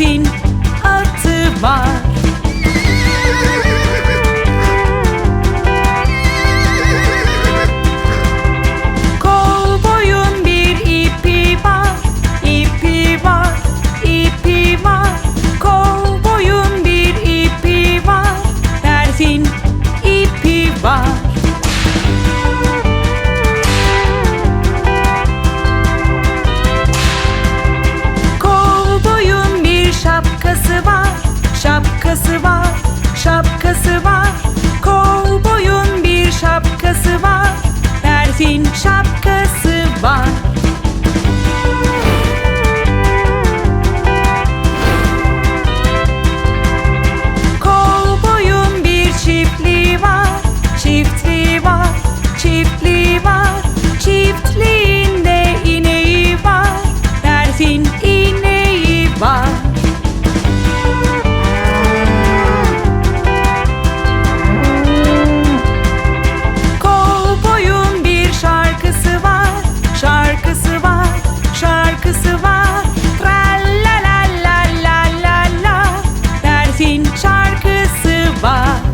fin atı var şapkası var. şarkısı var.